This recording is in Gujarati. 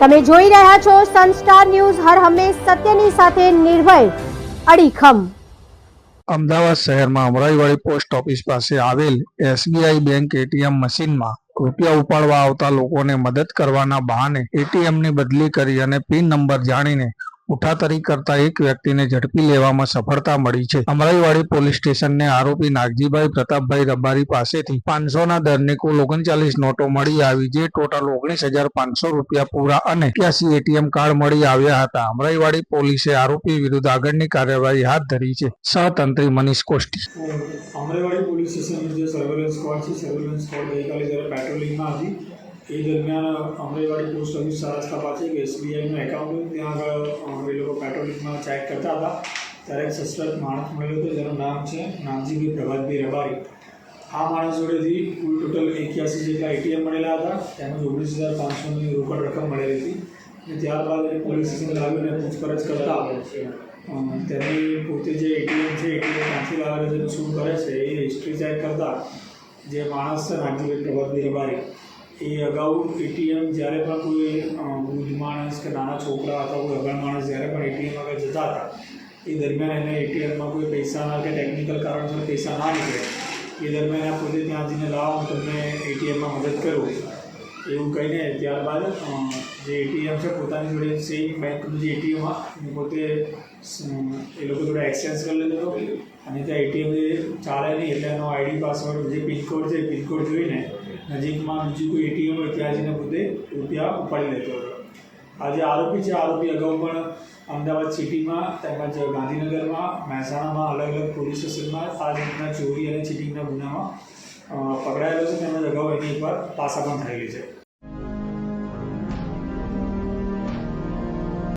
તમે જોઈ રહ્યા છો સનસ્ટાર ન્યૂઝ હર હંમેશ સત્યની સાથે નિર્ભય, અડીખમ. અમદાવાદ શહેરમાં અમરાઈવાડી પોસ્ટ ઓફિસ પાસે આવેલ એસબીઆઈ બેંક એટીએમ મશીનમાં રૂપિયા ઉપાડવા આવતા લોકોને મદદ કરવાના બહાને એટીએમની બદલી કરી અને પિન નંબર જાણીને ઉઠાતરી કરતા એક વ્યક્તિને ઝડપી લેવામાં સફળતા મળી છે. અમરાઈવાડી પોલીસ સ્ટેશનને આરોપી નાગજીભાઈ પ્રતાપભાઈ રબારી પાસેથી પાંચસોના દરની કુલ ઓગણચાલીસ નોટો મળી આવી, જે ટોટલ ઓગણીસ હજાર પાંચસો રૂપિયા પૂરા અને એક્યાસી એટીએમ કાર્ડ મળી આવ્યા હતા. અમરાઈવાડી પોલીસે આરોપી વિરુદ્ધ આગળની કાર્યવાહી હાથ ધરી છે. સહતંત્રી મનીષ કોષ્ટી. અમરાઈવાડી પોલીસ સ્ટેશન જે સર્વેલન્સ સ્કોડ છે સર્વેલન્સ સ્કોડ ગઈકાલે જ્યારે પેટ્રોલિંગમાં હતી એ દરમિયાન અમરેવાડી પોસ્ટ ઓફિસ ચાર રસ્તા પાસે એક એસબીઆઈનું એકાઉન્ટ હતું ત્યાં આગળ અ, એ લોકો પેટ્રોલિંગમાં ચેક કરતા હતા. ત્યારે એક સસ્પેક્ટ માણસ મળ્યો હતો જેનું નામ છે નામજીભાઈ પ્રભાતભાઈ રબારી. આ માણસ જોડેથી કુલ ટોટલ એક્યાસી જેટલા એટીએમ મળેલા હતા. તેમજ ઓગણીસ હજાર પાંચસોની રોકડ રકમ મળેલી હતી. અને ત્યારબાદ એ પોલીસ સ્ટેશન લાવીને પૂછપરછ કરતા અ, તેની પોતે જે એટીએમ છે એટીએમ ક્યાંથી લાવે છે અને શું કરે છે એ હિસ્ટ્રી ચેક કરતા જે માણસ છે નાગજીભાઈ પ્રભાતભાઈ રબારી. એ અગાઉ એટીએમ જ્યારે પણ કોઈ અ, વૃદ્ધ માણસ કે નાના છોકરા અથવા કોઈ અભણ માણસ જ્યારે પણ એટીએમ આગળ જતા હતા એ દરમિયાન એને એટીએમમાં કોઈ પૈસાના કે ટેકનિકલ કારણસર પૈસા ના નીકળે. એ દરમિયાન આ પોતે ત્યાં જઈને લાવો હું તમને એટીએમમાં મદદ કરું. એવું કહીને ત્યારબાદ જે એટીએમ છે, પોતાની જોડે સેમ બેંકનું જે એટીએમ પોતે એ લોકો જોડે એક્સચેન્જ કરી લીધો અને ત્યાં એટીએમ ચાલે નહીં, એટલે એનો આઈડી પાસવર્ડ જે પિનકોડ છે પિનકોડ જોઈને નજીકમાં બીજું કોઈ એટીએમ હોય, ત્યાં જઈને પોતે રૂપિયા ઉપાડી લેતો હતો. આ જે આરોપી છે, આરોપી અગાઉ પણ અમદાવાદ સિટીમાં, તેમજ ગાંધીનગરમાં, મહેસાણામાં અલગ અલગ પોલીસ સ્ટેશનમાં આ રીતના ચોરી અને ચીટિંગના ગુનામાં પકડાયેલો છે, તેમજ અગાઉ એની પર પાસા પણ થયેલી છે.